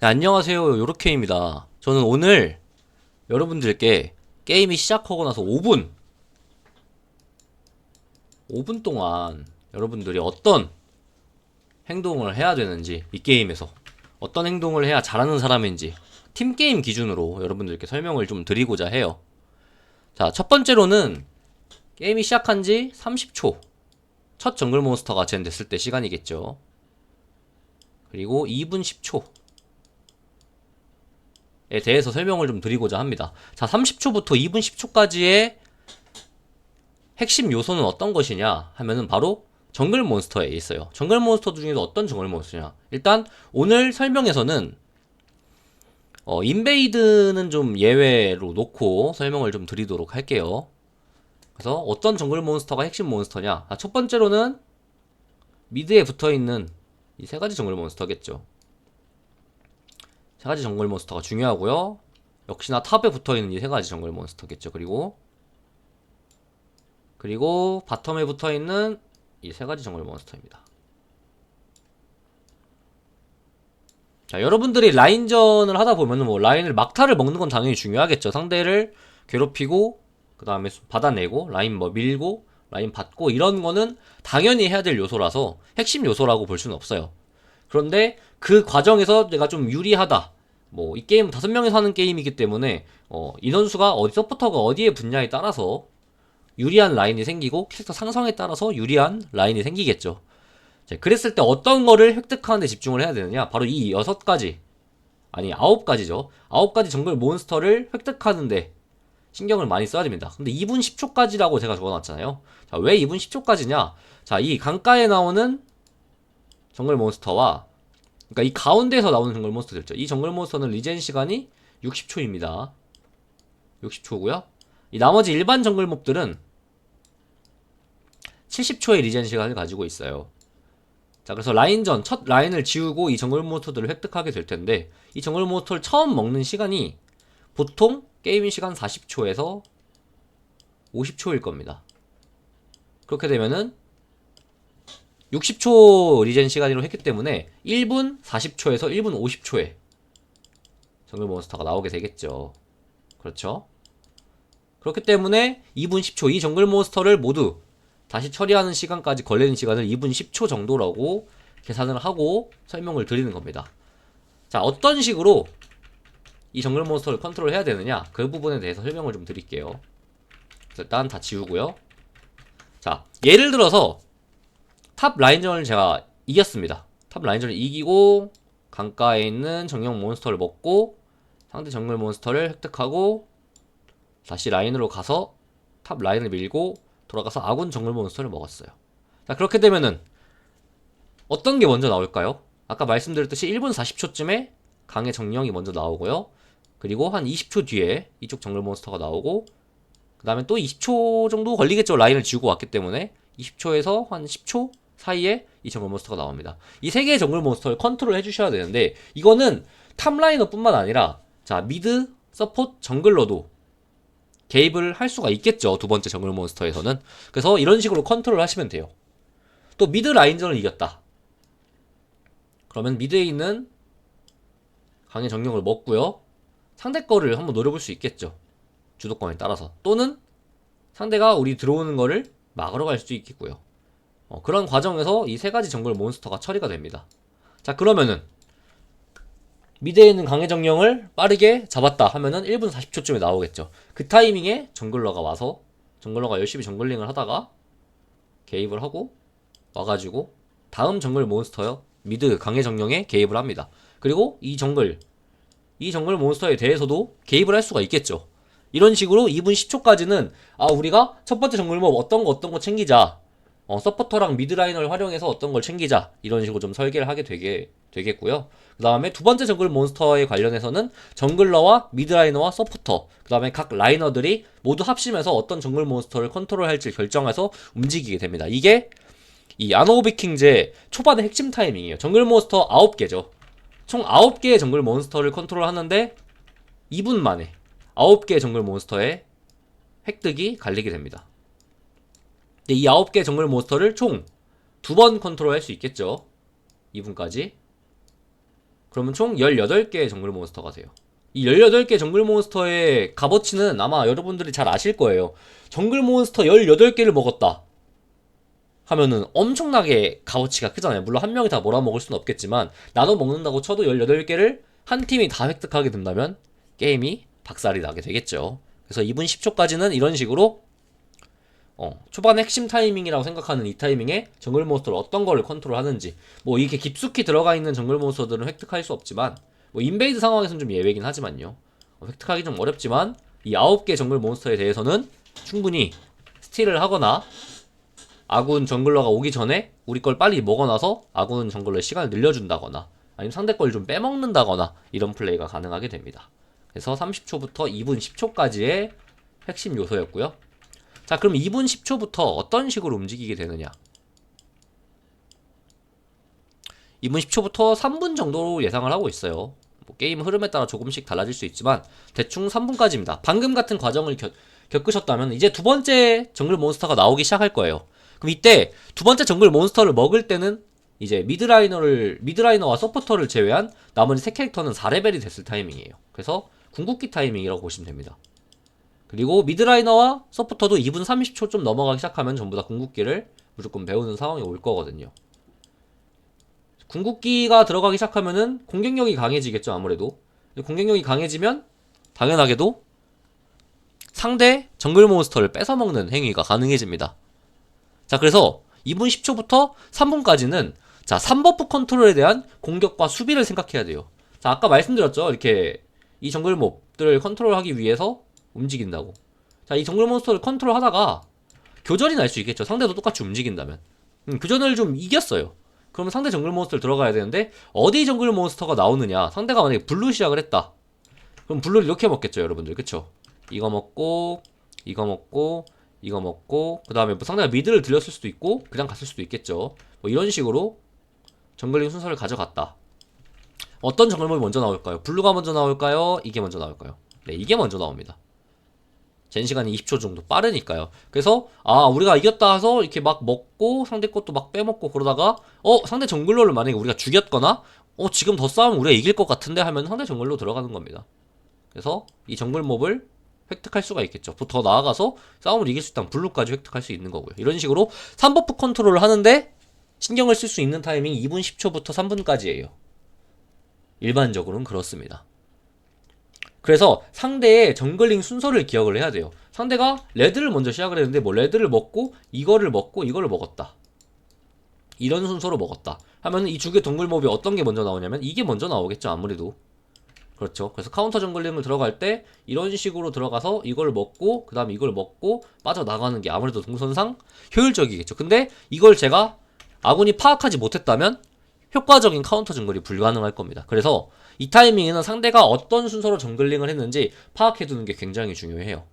네, 안녕하세요. 요렇게입니다. 저는 오늘 여러분들께 게임이 시작하고 나서 5분 5분 동안 여러분들이 어떤 행동을 해야 되는지 이 게임에서 어떤 행동을 해야 잘하는 사람인지 팀 게임 기준으로 여러분들께 설명을 좀 드리고자 해요. 자, 첫 번째로는 게임이 시작한 지 30초. 첫 정글 몬스터가 젠됐을 때 시간이겠죠. 그리고 2분 10초. 에 대해서 설명을 좀 드리고자 합니다. 자, 30초부터 2분 10초까지의 핵심 요소는 어떤 것이냐 하면은 바로 정글 몬스터에 있어요. 정글 몬스터 중에서 어떤 정글 몬스터냐? 일단 오늘 설명에서는 어, 인베이드는 좀 예외로 놓고 설명을 좀 드리도록 할게요. 그래서 어떤 정글 몬스터가 핵심 몬스터냐? 아, 첫 번째로는 미드에 붙어 있는 이 세 가지 정글 몬스터겠죠. 세 가지 정글 몬스터가 중요하고요. 역시나 탑에 붙어 있는 이 세 가지 정글 몬스터겠죠. 그리고 그리고 바텀에 붙어 있는 이 세 가지 정글 몬스터입니다. 자, 여러분들이 라인전을 하다 보면은 뭐 라인을 막타를 먹는 건 당연히 중요하겠죠. 상대를 괴롭히고 그 다음에 받아내고 라인 뭐 밀고 라인 받고 이런 거는 당연히 해야 될 요소라서 핵심 요소라고 볼 수는 없어요. 그런데 그 과정에서 내가 좀 유리하다. 뭐 이 게임은 다섯 명이서 하는 게임이기 때문에 어, 인원수가 어디 서포터가 어디에 붙냐에 따라서 유리한 라인이 생기고 캐릭터 상성에 따라서 유리한 라인이 생기겠죠. 자, 그랬을 때 어떤 거를 획득하는 데 집중을 해야 되느냐? 바로 이 여섯 가지 아니 아홉 가지죠. 아홉 가지 정글 몬스터를 획득하는데 신경을 많이 써야 됩니다. 근데 2분 10초까지라고 제가 적어놨잖아요. 자, 왜 2분 10초까지냐? 자, 이 강가에 나오는 정글 몬스터와 그러니까 이 가운데에서 나오는 정글 몬스터들 있죠. 이 정글 몬스터는 리젠 시간이 60초입니다. 60초고요. 이 나머지 일반 정글 몹들은 70초의 리젠 시간을 가지고 있어요. 자, 그래서 라인전 첫 라인을 지우고 이 정글 몬스터들을 획득하게 될 텐데 이 정글 몬스터를 처음 먹는 시간이 보통 게임 시간 40초에서 50초일 겁니다. 그렇게 되면은 60초 리젠 시간으로 했기 때문에 1분 40초에서 1분 50초에 정글 몬스터가 나오게 되겠죠. 그렇죠? 그렇기 때문에 2분 10초 이 정글 몬스터를 모두 다시 처리하는 시간까지 걸리는 시간을 2분 10초 정도라고 계산을 하고 설명을 드리는 겁니다. 자, 어떤 식으로 이 정글 몬스터를 컨트롤 해야 되느냐 그 부분에 대해서 설명을 좀 드릴게요. 일단 다 지우고요. 자, 예를 들어서 탑 라인전을 제가 이겼습니다. 탑 라인전을 이기고 강가에 있는 정령 몬스터를 먹고 상대 정글 몬스터를 획득하고 다시 라인으로 가서 탑 라인을 밀고 돌아가서 아군 정글 몬스터를 먹었어요. 자, 그렇게 되면은 어떤 게 먼저 나올까요? 아까 말씀드렸듯이 1분 40초쯤에 강의 정령이 먼저 나오고요. 그리고 한 20초 뒤에 이쪽 정글 몬스터가 나오고 그 다음에 또 20초 정도 걸리겠죠. 라인을 지우고 왔기 때문에 20초에서 한 10초 사이에 이 정글 몬스터가 나옵니다. 이 세 개의 정글 몬스터를 컨트롤 해주셔야 되는데 이거는 탑라이너뿐만 아니라 자 미드, 서포트, 정글러도 개입을 할 수가 있겠죠. 두 번째 정글 몬스터에서는. 그래서 이런 식으로 컨트롤 하시면 돼요. 또 미드 라인전을 이겼다. 그러면 미드에 있는 강의 정령을 먹고요. 상대 거를 한번 노려볼 수 있겠죠. 주도권에 따라서. 또는 상대가 우리 들어오는 거를 막으러 갈 수도 있겠고요. 어, 그런 과정에서 이 세 가지 정글 몬스터가 처리가 됩니다. 자, 그러면은 미드에 있는 강의 정령을 빠르게 잡았다 하면은 1분 40초쯤에 나오겠죠. 그 타이밍에 정글러가 와서 정글러가 열심히 정글링을 하다가 개입을 하고 와가지고 다음 정글 몬스터요 미드 강의 정령에 개입을 합니다. 그리고 이 정글 이 정글 몬스터에 대해서도 개입을 할 수가 있겠죠. 이런 식으로 2분 10초까지는 아 우리가 첫 번째 정글 몹 어떤 거 어떤 거 챙기자. 어, 서포터랑 미드라이너를 활용해서 어떤 걸 챙기자. 이런 식으로 좀 설계를 하게 되게 되겠고요. 그 다음에 두 번째 정글 몬스터에 관련해서는 정글러와 미드라이너와 서포터, 그 다음에 각 라이너들이 모두 합심해서 어떤 정글 몬스터를 컨트롤할지 결정해서 움직이게 됩니다. 이게 이 아노비킹제 초반의 핵심 타이밍이에요. 정글 몬스터 9개죠. 총 9개의 정글 몬스터를 컨트롤 하는데 2분 만에 9개의 정글 몬스터의 획득이 갈리게 됩니다. 이 9개의 정글 몬스터를 총 두 번 컨트롤 할 수 있겠죠. 2분까지. 그러면 총 18개의 정글 몬스터가 돼요. 이 18개 정글 몬스터의 값어치는 아마 여러분들이 잘 아실 거예요. 정글 몬스터 18개를 먹었다. 하면은 엄청나게 값어치가 크잖아요. 물론 한 명이 다 몰아먹을 수는 없겠지만 나눠 먹는다고 쳐도 18개를 한 팀이 다 획득하게 된다면 게임이 박살이 나게 되겠죠. 그래서 2분 10초까지는 이런 식으로 어, 초반 핵심 타이밍이라고 생각하는 이 타이밍에 정글 몬스터를 어떤 거를 컨트롤 하는지 뭐 이렇게 깊숙이 들어가 있는 정글 몬스터들은 획득할 수 없지만 뭐 인베이드 상황에서는 좀 예외긴 하지만요. 어, 획득하기 좀 어렵지만 이 9개 정글 몬스터에 대해서는 충분히 스틸을 하거나 아군 정글러가 오기 전에 우리 걸 빨리 먹어놔서 아군 정글러의 시간을 늘려준다거나 아니면 상대 걸 좀 빼먹는다거나 이런 플레이가 가능하게 됩니다. 그래서 30초부터 2분 10초까지의 핵심 요소였고요 자, 그럼 2분 10초부터 어떤 식으로 움직이게 되느냐? 2분 10초부터 3분 정도로 예상을 하고 있어요. 뭐 게임 흐름에 따라 조금씩 달라질 수 있지만 대충 3분까지입니다. 방금 같은 과정을 겪, 겪으셨다면 이제 두 번째 정글 몬스터가 나오기 시작할 거예요. 그럼 이때 두 번째 정글 몬스터를 먹을 때는 이제 미드라이너를 미드라이너와 서포터를 제외한 나머지 세 캐릭터는 4레벨이 됐을 타이밍이에요. 그래서 궁극기 타이밍이라고 보시면 됩니다. 그리고 미드라이너와 서포터도 2분 30초 좀 넘어가기 시작하면 전부 다 궁극기를 무조건 배우는 상황이 올 거거든요. 궁극기가 들어가기 시작하면은 공격력이 강해지겠죠, 아무래도. 공격력이 강해지면 당연하게도 상대 정글 몬스터를 뺏어먹는 행위가 가능해집니다. 자, 그래서 2분 10초부터 3분까지는 자, 3버프 컨트롤에 대한 공격과 수비를 생각해야 돼요. 자, 아까 말씀드렸죠. 이렇게 이 정글 몹들을 컨트롤하기 위해서 움직인다고. 자, 이 정글 몬스터를 컨트롤 하다가 교전이 날 수 있겠죠. 상대도 똑같이 움직인다면. 음, 교전을 좀 이겼어요. 그러면 상대 정글 몬스터를 들어가야 되는데 어디 정글 몬스터가 나오느냐. 상대가 만약에 블루 시작을 했다. 그럼 블루를 이렇게 먹겠죠, 여러분들. 그쵸? 이거 먹고 이거 먹고 이거 먹고 그 다음에 뭐 상대가 미드를 들렸을 수도 있고 그냥 갔을 수도 있겠죠. 뭐 이런 식으로 정글링 순서를 가져갔다. 어떤 정글몬이 먼저 나올까요? 블루가 먼저 나올까요? 이게 먼저 나올까요? 네, 이게 먼저 나옵니다. 젠 시간이 20초 정도 빠르니까요. 그래서 아 우리가 이겼다 해서 이렇게 막 먹고 상대 것도 막 빼먹고 그러다가 어 상대 정글러를 만약에 우리가 죽였거나 어 지금 더 싸우면 우리가 이길 것 같은데 하면 상대 정글로 들어가는 겁니다. 그래서 이 정글 몹을 획득할 수가 있겠죠. 더 나아가서 싸움을 이길 수 있다면 블루까지 획득할 수 있는 거고요. 이런 식으로 3버프 컨트롤을 하는데 신경을 쓸 수 있는 타이밍 2분 10초부터 3분까지예요. 일반적으로는 그렇습니다. 그래서 상대의 정글링 순서를 기억을 해야 돼요. 상대가 레드를 먼저 시작을 했는데 뭐 레드를 먹고 이거를 먹고 이거를 먹었다. 이런 순서로 먹었다. 하면 이 두 개 동글몹이 어떤 게 먼저 나오냐면 이게 먼저 나오겠죠 아무래도. 그렇죠. 그래서 카운터 정글링을 들어갈 때 이런 식으로 들어가서 이걸 먹고 그 다음에 이걸 먹고 빠져나가는 게 아무래도 동선상 효율적이겠죠. 근데 이걸 제가 아군이 파악하지 못했다면 효과적인 카운터 정글이 불가능할 겁니다. 그래서 이 타이밍에는 상대가 어떤 순서로 정글링을 했는지 파악해두는 게 굉장히 중요해요.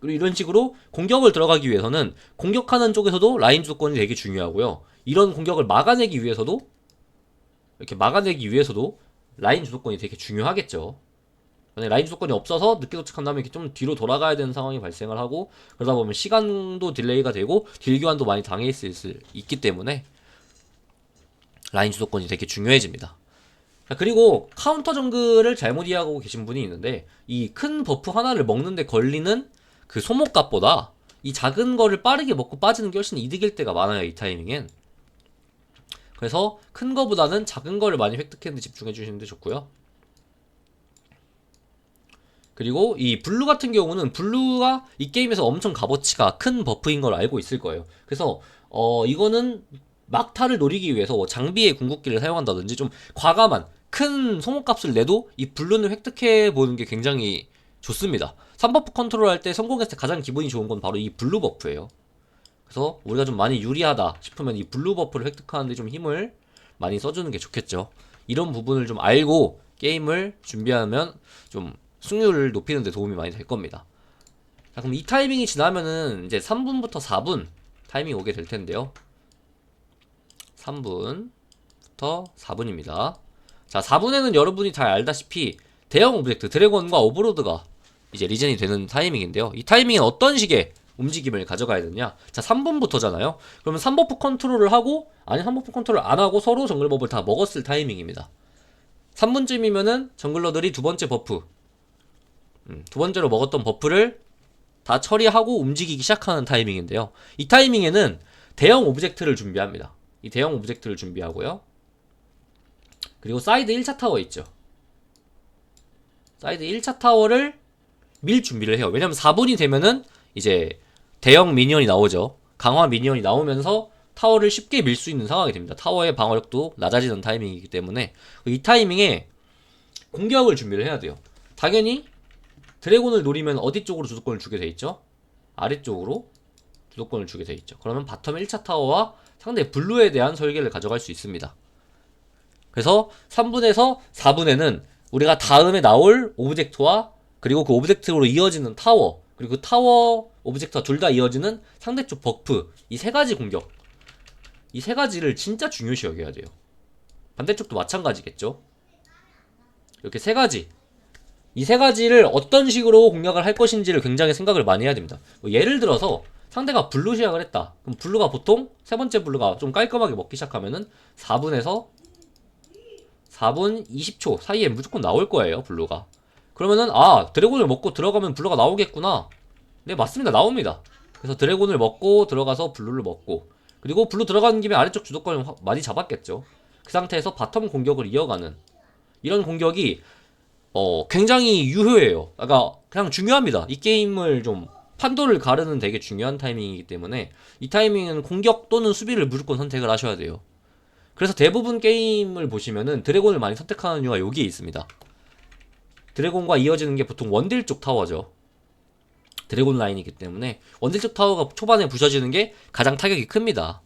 그리고 이런 식으로 공격을 들어가기 위해서는 공격하는 쪽에서도 라인 주도권이 되게 중요하고요. 이런 공격을 막아내기 위해서도 이렇게 막아내기 위해서도 라인 주도권이 되게 중요하겠죠. 만약 라인 주도권이 없어서 늦게 도착한 다음에 이렇게 좀 뒤로 돌아가야 되는 상황이 발생을 하고 그러다 보면 시간도 딜레이가 되고 딜 교환도 많이 당해 있을 수 있기 때문에 라인 주도권이 되게 중요해집니다. 자, 그리고 카운터 정글을 잘못 이해하고 계신 분이 있는데 이 큰 버프 하나를 먹는데 걸리는 그 소모값보다 이 작은 거를 빠르게 먹고 빠지는 게 훨씬 이득일 때가 많아요 이 타이밍엔. 그래서 큰 거보다는 작은 거를 많이 획득했는데 집중해 주시는 데 좋고요. 그리고 이 블루 같은 경우는 블루가 이 게임에서 엄청 값어치가 큰 버프인 걸 알고 있을 거예요. 그래서 어 이거는 막타를 노리기 위해서 뭐 장비의 궁극기를 사용한다든지 좀 과감한 큰 소모값을 내도 이 블루는 획득해 보는 게 굉장히 좋습니다. 3버프 컨트롤 할 때 성공했을 때 가장 기분이 좋은 건 바로 이 블루 버프예요. 그래서 우리가 좀 많이 유리하다 싶으면 이 블루 버프를 획득하는데 좀 힘을 많이 써주는 게 좋겠죠. 이런 부분을 좀 알고 게임을 준비하면 좀 승률을 높이는 데 도움이 많이 될 겁니다. 자, 그럼 이 타이밍이 지나면은 이제 3분부터 4분 타이밍이 오게 될 텐데요. 3분부터 4분입니다. 자, 4분에는 여러분이 잘 알다시피 대형 오브젝트 드래곤과 오버로드가 이제 리젠이 되는 타이밍인데요. 이 타이밍엔 어떤 식의 움직임을 가져가야 되느냐? 자, 3분부터잖아요. 그러면 3버프 컨트롤을 하고 아니 3버프 컨트롤 안 하고 서로 정글법을 다 먹었을 타이밍입니다. 3분쯤이면은 정글러들이 두 번째 버프 음, 두 번째로 먹었던 버프를 다 처리하고 움직이기 시작하는 타이밍인데요. 이 타이밍에는 대형 오브젝트를 준비합니다. 이 대형 오브젝트를 준비하고요. 그리고 사이드 1차 타워 있죠. 사이드 1차 타워를 밀 준비를 해요. 왜냐면 4분이 되면은 이제 대형 미니언이 나오죠. 강화 미니언이 나오면서 타워를 쉽게 밀 수 있는 상황이 됩니다. 타워의 방어력도 낮아지는 타이밍이기 때문에 이 타이밍에 공격을 준비를 해야 돼요. 당연히 드래곤을 노리면 어디 쪽으로 주도권을 주게 돼 있죠? 아래쪽으로 주도권을 주게 돼 있죠. 그러면 바텀 1차 타워와 상대 블루에 대한 설계를 가져갈 수 있습니다. 그래서 3분에서 4분에는 우리가 다음에 나올 오브젝트와 그리고 그 오브젝트로 이어지는 타워 그리고 그 타워 오브젝트와 둘 다 이어지는 상대쪽 버프 이 세 가지 공격 이 세 가지를 진짜 중요시 여겨야 돼요. 반대쪽도 마찬가지겠죠. 이렇게 세 가지 이 세 가지를 어떤 식으로 공략을 할 것인지를 굉장히 생각을 많이 해야 됩니다. 뭐 예를 들어서 상대가 블루 시작을 했다. 그럼 블루가 보통 세 번째 블루가 좀 깔끔하게 먹기 시작하면은 4분에서 4분 20초 사이에 무조건 나올 거예요, 블루가. 그러면은 아, 드래곤을 먹고 들어가면 블루가 나오겠구나. 네, 맞습니다. 나옵니다. 그래서 드래곤을 먹고 들어가서 블루를 먹고 그리고 블루 들어가는 김에 아래쪽 주도권을 확- 많이 잡았겠죠. 그 상태에서 바텀 공격을 이어가는 이런 공격이 어, 굉장히 유효해요. 그러니까 그냥 중요합니다. 이 게임을 좀 판도를 가르는 되게 중요한 타이밍이기 때문에 이 타이밍은 공격 또는 수비를 무조건 선택을 하셔야 돼요. 그래서 대부분 게임을 보시면은 드래곤을 많이 선택하는 이유가 여기에 있습니다. 드래곤과 이어지는 게 보통 원딜 쪽 타워죠. 드래곤 라인이기 때문에 원딜 쪽 타워가 초반에 부셔지는 게 가장 타격이 큽니다.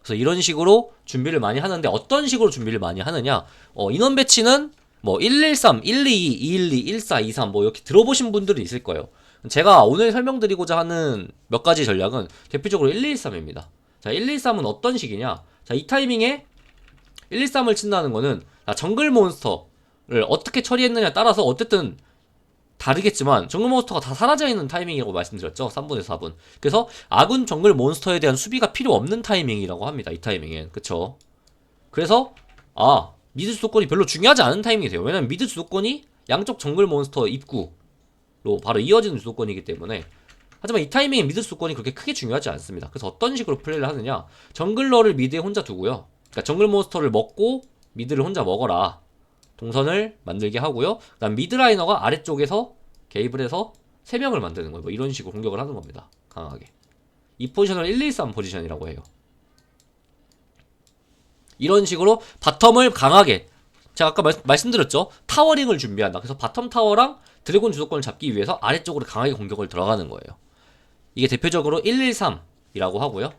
그래서 이런 식으로 준비를 많이 하는데 어떤 식으로 준비를 많이 하느냐? 어, 인원 배치는 뭐 113, 122, 212, 14, 23 뭐 이렇게 들어보신 분들이 있을 거예요. 제가 오늘 설명드리고자 하는 몇 가지 전략은 대표적으로 113입니다. 자, 113은 어떤 식이냐? 자, 이 타이밍에 113을 친다는 거는 자, 정글 몬스터를 어떻게 처리했느냐에 따라서 어쨌든 다르겠지만 정글 몬스터가 다 사라져 있는 타이밍이라고 말씀드렸죠. 3분에서 4분. 그래서 아군 정글 몬스터에 대한 수비가 필요 없는 타이밍이라고 합니다. 이 타이밍엔. 그쵸? 그래서 아, 미드 주도권이 별로 중요하지 않은 타이밍이 돼요. 왜냐면 미드 주도권이 양쪽 정글 몬스터 입구로 바로 이어지는 주도권이기 때문에 하지만 이 타이밍에 미드 주도권이 그렇게 크게 중요하지 않습니다. 그래서 어떤 식으로 플레이를 하느냐? 정글러를 미드에 혼자 두고요. 그러니까 정글 몬스터를 먹고 미드를 혼자 먹어라. 동선을 만들게 하고요. 그다음 미드라이너가 아래쪽에서 개입을 해서 3명을 만드는 거예요. 뭐 이런 식으로 공격을 하는 겁니다. 강하게. 이 포지션을 113 포지션이라고 해요. 이런 식으로 바텀을 강하게 제가 아까 말, 씀드렸죠 타워링을 준비한다. 그래서 바텀 타워랑 드래곤 주도권을 잡기 위해서 아래쪽으로 강하게 공격을 들어가는 거예요. 이게 대표적으로 113이라고 하고요.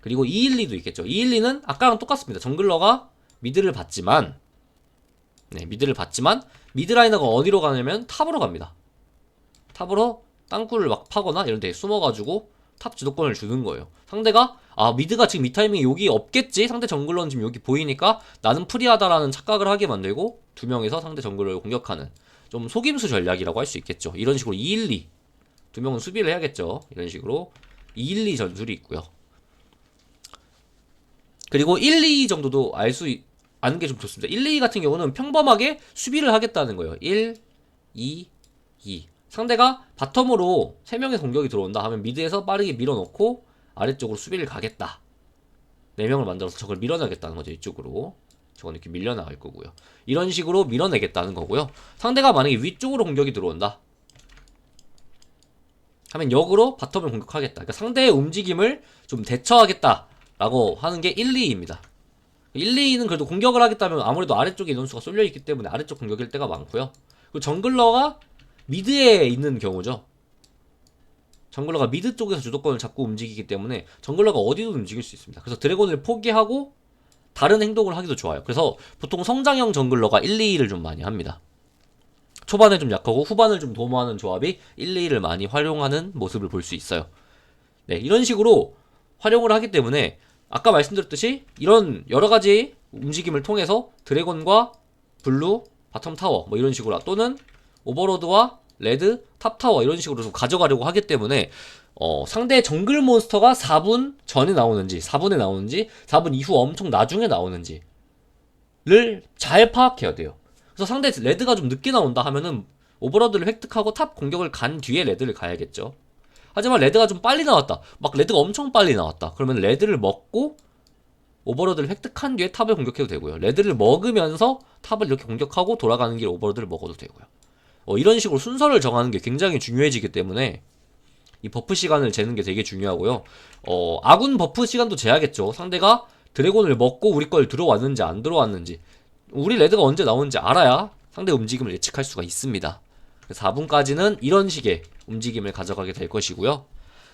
그리고 212도 있겠죠. 212는 아까랑 똑같습니다. 정글러가 미드를 받지만 네, 미드를 받지만 미드라이너가 어디로 가냐면 탑으로 갑니다. 탑으로 땅굴을 막 파거나 이런 데 숨어가지고 탑 주도권을 주는 거예요. 상대가 아 미드가 지금 이 타이밍에 여기 없겠지 상대 정글러는 지금 여기 보이니까 나는 프리하다라는 착각을 하게 만들고 두 명에서 상대 정글을 공격하는 좀 속임수 전략이라고 할 수 있겠죠. 이런 식으로 212 두 명은 수비를 해야겠죠. 이런 식으로 212 전술이 있고요. 그리고 1, 2 정도도 알 수 아는 게 좀 좋습니다. 1, 2 같은 경우는 평범하게 수비를 하겠다는 거예요. 1, 2, 2. 상대가 바텀으로 3명의 공격이 들어온다 하면 미드에서 빠르게 밀어넣고 아래쪽으로 수비를 가겠다. 4명을 만들어서 적을 밀어내겠다는 거죠. 이쪽으로. 저건 이렇게 밀려나갈 거고요. 이런 식으로 밀어내겠다는 거고요. 상대가 만약에 위쪽으로 공격이 들어온다. 하면 역으로 바텀을 공격하겠다. 그러니까 상대의 움직임을 좀 대처하겠다 라고 하는 게 1, 2입니다. 1, 2는 그래도 공격을 하겠다면 아무래도 아래쪽에 인원수가 쏠려 있기 때문에 아래쪽 공격일 때가 많고요. 그리고 정글러가 미드에 있는 경우죠. 정글러가 미드 쪽에서 주도권을 잡고 움직이기 때문에 정글러가 어디도 움직일 수 있습니다. 그래서 드래곤을 포기하고 다른 행동을 하기도 좋아요. 그래서 보통 성장형 정글러가 1, 2를 좀 많이 합니다. 초반에 좀 약하고 후반을 좀 도모하는 조합이 1, 2를 많이 활용하는 모습을 볼 수 있어요. 네, 이런 식으로 활용을 하기 때문에 아까 말씀드렸듯이 이런 여러 가지 움직임을 통해서 드래곤과 블루, 바텀 타워 뭐 이런 식으로 또는 오버로드와 레드, 탑 타워 이런 식으로 좀 가져가려고 하기 때문에 어, 상대 정글 몬스터가 4분 전에 나오는지 4분에 나오는지 4분 이후 엄청 나중에 나오는지를 잘 파악해야 돼요. 그래서 상대 레드가 좀 늦게 나온다 하면은 오버로드를 획득하고 탑 공격을 간 뒤에 레드를 가야겠죠. 하지만 레드가 좀 빨리 나왔다. 막 레드가 엄청 빨리 나왔다. 그러면 레드를 먹고 오버로드를 획득한 뒤에 탑을 공격해도 되고요. 레드를 먹으면서 탑을 이렇게 공격하고 돌아가는 길에 오버로드를 먹어도 되고요. 어, 이런 식으로 순서를 정하는 게 굉장히 중요해지기 때문에 이 버프 시간을 재는 게 되게 중요하고요. 어, 아군 버프 시간도 재야겠죠. 상대가 드래곤을 먹고 우리 걸 들어왔는지 안 들어왔는지 우리 레드가 언제 나오는지 알아야 상대 움직임을 예측할 수가 있습니다. 4분까지는 이런 식의 움직임을 가져가게 될 것이고요.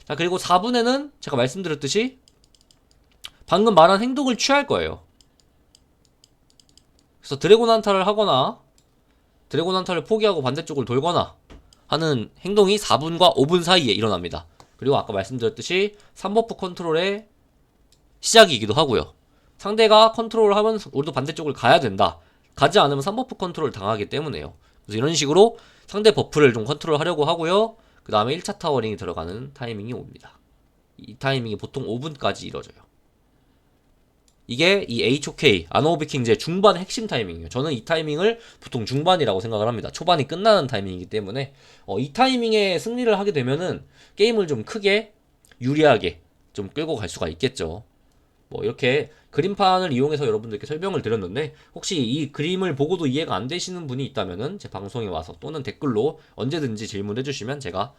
자, 그리고 4분에는 제가 말씀드렸듯이 방금 말한 행동을 취할 거예요. 그래서 드래곤 한타를 하거나 드래곤 한타를 포기하고 반대쪽을 돌거나 하는 행동이 4분과 5분 사이에 일어납니다. 그리고 아까 말씀드렸듯이 3버프 컨트롤의 시작이기도 하고요. 상대가 컨트롤을 하면 우리도 반대쪽을 가야 된다. 가지 않으면 3버프 컨트롤 당하기 때문에요. 그래서 이런 식으로 상대 버프를 좀 컨트롤 하려고 하고요. 그 다음에 1차 타워링이 들어가는 타이밍이 옵니다. 이 타이밍이 보통 5분까지 이뤄져요. 이게 이 HOK 아노비킹제 중반 핵심 타이밍이에요. 저는 이 타이밍을 보통 중반이라고 생각을 합니다. 초반이 끝나는 타이밍이기 때문에 어, 이 타이밍에 승리를 하게 되면은 게임을 좀 크게 유리하게 좀 끌고 갈 수가 있겠죠. 뭐 이렇게 그림판을 이용해서 여러분들께 설명을 드렸는데 혹시 이 그림을 보고도 이해가 안 되시는 분이 있다면은 제 방송에 와서 또는 댓글로 언제든지 질문해 주시면 제가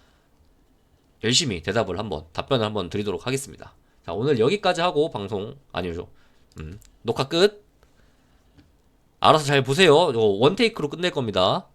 열심히 대답을 한번 답변을 한번 드리도록 하겠습니다. 자 오늘 여기까지 하고 방송 아니죠. 음, 녹화 끝. 알아서 잘 보세요. 이거 원테이크로 끝낼 겁니다.